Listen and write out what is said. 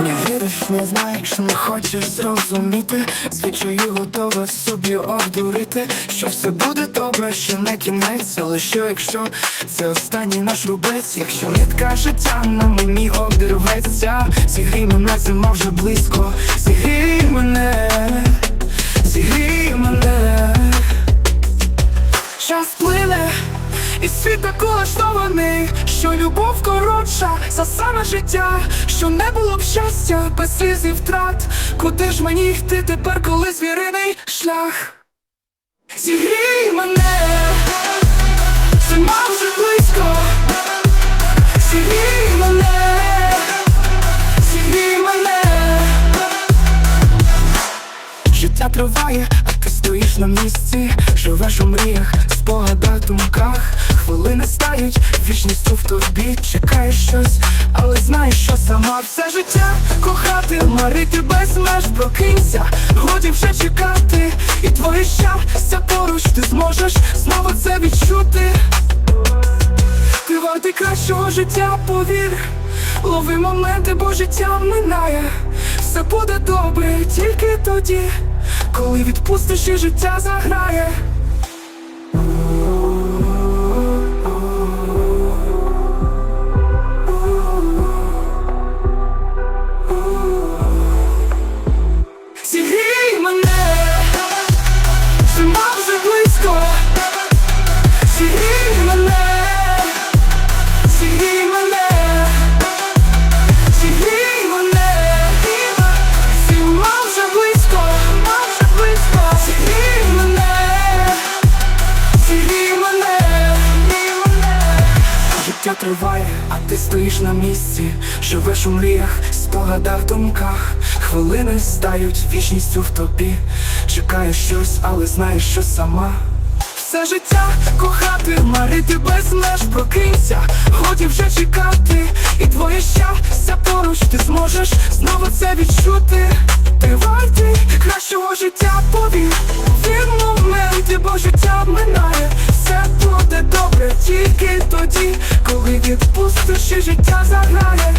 Не віриш, не знаєш, не хочеш зрозуміти. Звідчаю готова собі обдурити. Що все буде добре, що не кінець. Але що якщо це останній наш рубець. Якщо нитка життя на мені обірветься. Зігрій мене, зима вже близько. Зігрій мене, зігрій мене. Час і світ так улаштований, що любов коротша за саме життя, що не було б щастя без сліз і втрат. Куди ж мені йти тепер, коли звіриний шлях? Зігрій мене, зима вже близько, зігрій мене, зігрій мене. Життя триває, ти стоїш на місці, живеш у мріях, спогадах, думках, хвилини стають вічністю в тобі, чекаєш щось, але знаєш, що сама все життя. Кохати, марити без меж, прокинься, годі вже чекати, і твоє щастя поруч ти зможеш знову це відчути. Ти вартий кращого життя, повір, лови моменти, бо життя минає. Все буде добре тільки тоді, коли відпустиш і життя заграє. Життя триває, а ти стоїш на місці, живеш у мріях, спогадах, думках, хвилини стають вічністю в тобі. Чекаєш щось, але знаєш, що сама. Все життя кохати, марити без меж, прокинься, годі вже чекати, і твоє щастя поруч ти зможеш знову це відчути. І життя заграє.